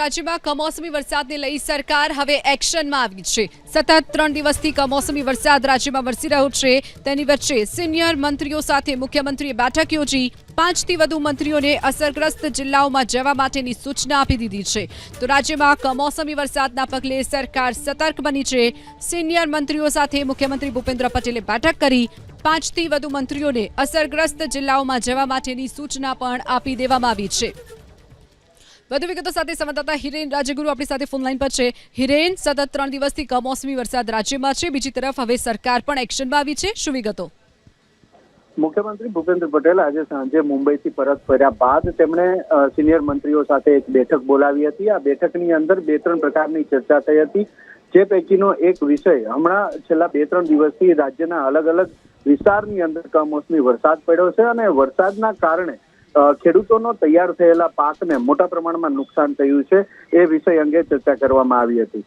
રાજ્યમાં કમોસમી વરસાદને લઈ સરકાર હવે એક્શનમાં આવી છે. સતત ત્રણ દિવસથી કમોસમી વરસાદ રાજ્યમાં વરસી રહ્યો છે. તેની વચ્ચે સિનિયર મંત્રીઓ સાથે મુખ્યમંત્રીએ બેઠક યોજી પાંચથી વધુ મંત્રીઓને અસરગ્રસ્ત જિલ્લાઓમાં જવા માટેની સૂચના આપી દીધી છે. તો રાજ્યમાં કમોસમી વરસાદના પગલે સરકાર સતર્ક બની છે. સિનિયર મંત્રીઓ સાથે મુખ્યમંત્રી ભૂપેન્દ્ર પટેલે બેઠક કરી પાંચથી વધુ મંત્રીઓને અસરગ્રસ્ત જિલ્લાઓમાં જવા માટેની સૂચના પણ આપી દેવામાં આવી છે. વધુ વિગતો સાથે સંવાદદાતા હિરેન રાજગુરુ આપણી સાથે ફોનલાઈન પર છે. હિરેન, સતત ત્રણ દિવસથી કમોસમી વરસાદ રાજ્યમાં છે. બીજી તરફ હવે સરકાર પણ એક્શનમાં આવી છે. શું વિગતો? મુખ્યમંત્રી ભૂપેન્દ્ર પટેલ આજે સાંજે મુંબઈથી પરત ફર્યા બાદ તેમણે સિનિયર મંત્રીઓ સાથે એક બેઠક બોલાવી હતી. આ બેઠકની અંદર બે ત્રણ પ્રકારની ચર્ચા થઈ હતી, જે પૈકીનો એક વિષય હમણાં છેલ્લા બે ત્રણ દિવસથી રાજ્યના અલગ અલગ વિસ્તારની અંદર કમોસમી વરસાદ પડ્યો છે અને વરસાદના કારણે ખેડૂતોનો તૈયાર થયેલા પાકને મોટા પ્રમાણમાં નુકસાન થયું છે એ વિષય અંગે ચર્ચા કરવામાં આવી હતી.